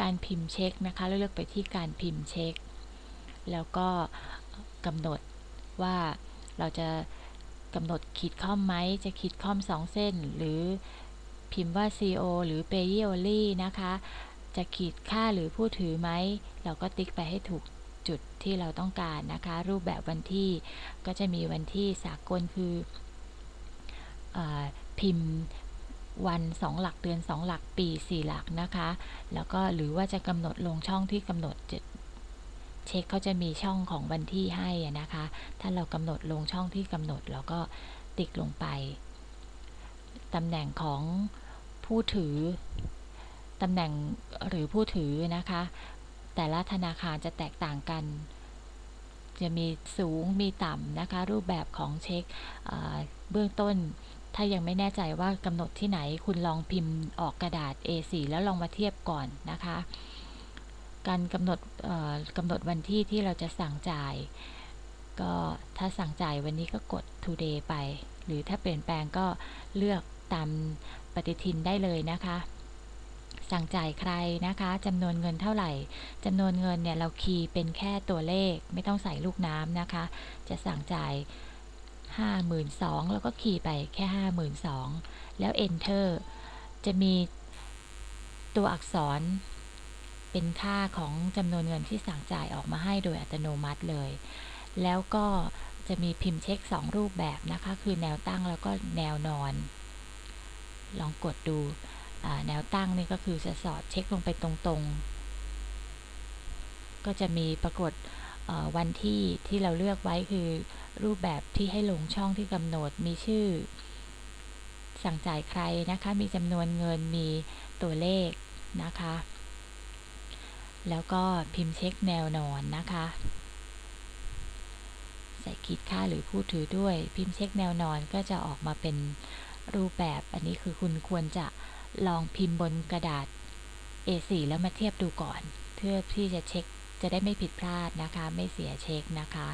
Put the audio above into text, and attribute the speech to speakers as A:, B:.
A: การพิมพ์เช็คนะคะแล้วเลือกไปที่การพิมพ์เช็ค แล้วก็กำหนดว่าเราจะกำหนดขีดค่อมไหมจะขีดค่อม 2 เส้น หรือพิมพ์ว่า CO หรือ Pay Only นะคะ จะขีดค่าหรือผู้ถือไหม เราก็ติ๊กไปให้ถูกจุดที่เราต้องการนะคะ รูปแบบวันที่ก็จะมีวันที่สากลคืออพิมพ์ วัน 2 หลักเดือน 2 หลักปี 4 หลักนะคะ แล้วก็หรือว่าจะกำหนดลงช่องที่กำหนดเช็คเขาจะมีช่องของวันที่ให้นะคะ ถ้าเรากำหนดลงช่องที่กำหนดเราก็ติ๊กลงไปตำแหน่งของผู้ถือตำแหน่งหรือผู้ถือนะคะ แต่ละธนาคารจะแตกต่างกัน จะมีสูงมีต่ำนะคะ รูปแบบของเช็คเบื้องต้น ถ้ายังไม่แน่ใจว่ากำหนดที่ไหน คุณลองพิมพ์ออกกระดาษ A4 แล้วลองมาเทียบก่อนนะคะ การกำหนดกำหนดวันที่ที่เราจะสั่งจ่าย ก็ถ้าสั่งจ่ายวันนี้ก็กด today ไป หรือถ้าเปลี่ยนแปลงก็เลือกตามปฏิทินได้เลยนะคะ สั่งจ่ายใครนะคะจำนวนเงินเท่าไหร่จำนวนเงินเนี่ยเราคีย์เป็นแค่ตัวเลขไม่ต้องใส่ลูกน้ำนะคะ จะสั่งจ่าย 52,000 แล้วก็คีย์ไปแค่ 52,000 แล้ว enter จะมีตัวอักษรเป็นค่าของจำนวนเงินที่สั่งจ่ายออกมาให้โดยอัตโนมัติเลย แล้วก็จะมีพิมพ์เช็ค 2 รูปแบบนะคะ คือแนวตั้งแล้วก็แนวนอน ลองกดดูแนวตั้งนี่ก็คือจะสอดเช็คลงไปตรงๆ ก็จะมีปรากฏ วันที่ที่เราเลือกไว้คือรูปแบบที่ให้ลงช่องที่กำหนดมีชื่อ สั่งจ่ายใครนะคะ มีจำนวนเงินมีตัวเลขนะคะ แล้วก็พิมพ์เช็คแนวนอนนะคะ ใส่ขีดค่าหรือผู้ถือด้วย พิมพ์เช็คแนวนอนก็จะออกมาเป็นรูปแบบอันนี้คือคุณควรจะลองพิมพ์บนกระดาษ A4 แล้วมาเทียบดูก่อน เพื่อที่จะเช็ค จะได้ไม่ผิดพลาดนะคะ ไม่เสียเช็คนะคะ